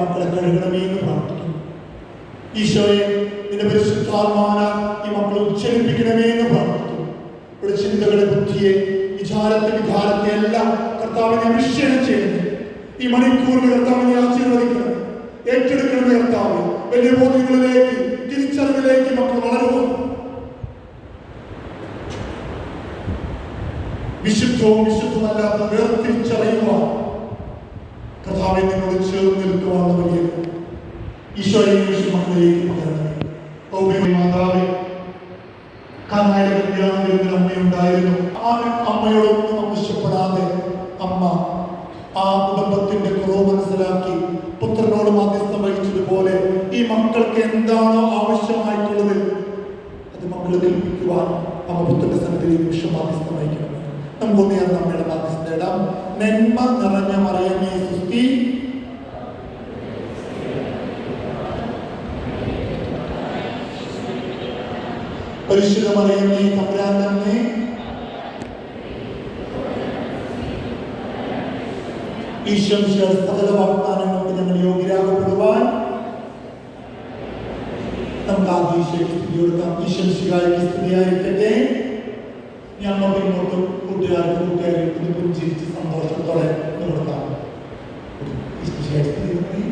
മക്കളെ കഴുകണമേ എന്ന് പ്രാർത്ഥിക്കുന്നു. ഈശോയെ നിന്റെ പരിശുദ്ധാത്മാന ഈ മക്കളെ ഉച്ചരിപ്പിക്കണമേ എന്ന് പ്രാർത്ഥിക്കുന്നു. ഇവിടെ ചിന്തകളെ ബുദ്ധിയെ വിചാരത്തെ വികാരത്തെ എല്ലാം കർത്താവിനെ അഭിഷേകം ചെയ്യുന്നു. ഈ മണിക്കൂറിൽ കർത്താവിനെ ആശീർവദിക്കണം. ഏറ്റെടുക്കണമേ കർത്താവ്. വലിയ ബോധ്യങ്ങളിലേക്ക് തിരിച്ചറിവിലേക്ക് മക്കൾ വളരുവാൻ വിശുദ്ധവും വിശുദ്ധമല്ലാത്ത വേർതിരിച്ചറിയുവാൻ കർത്താവെ നിന്നോട് ചേർന്ന് നിൽക്കുവാൻ വലിയ ഈശോയെ മക്കളിലേക്ക് ഔമ്യ മാതാവേ കല്യാണം വരുന്ന അമ്മയുണ്ടായിരുന്നു. ആ അമ്മ ആ കുടുംബത്തിന്റെ മനസ്സിലാക്കി പുത്രനോട് മധ്യസ്ഥം വഹിച്ചതുപോലെ ഈ മക്കൾക്ക് എന്താണോ ആവശ്യമായിട്ടുള്ളത് അത് മക്കൾ കേൾപ്പിക്കുവാൻ അമ്മ പുത്രന്റെ സന്നിധിയിൽ നിമിഷം മധ്യസ്ഥം നമ്മുടെ ഇടാം നന്മ നിറഞ്ഞ മറിയമേ പരിശുദ്ധ മറിയമേ തമ്പുരാനമ്മേ ഈശ്വര സകല വാഗ്ദാനങ്ങൾക്ക് ഞങ്ങൾ യോഗ്യരാകപ്പെടുവാൻ നമുക്ക് ആദ്യം ഈശോയ്ക്ക് സ്തുതി കൊടുക്കാം. ഈശ്വരശികായ്ക്ക് സ്തുതിയായിരിക്കട്ടെ ഞങ്ങൾ ഇങ്ങോട്ടും കൂട്ടുകാർക്കും കൂട്ടുകാർക്കും പുഞ്ചിരിച്ച് സന്തോഷത്തോടെ കൊടുക്കാം. ഈശ്വര കൊടുക്കാം.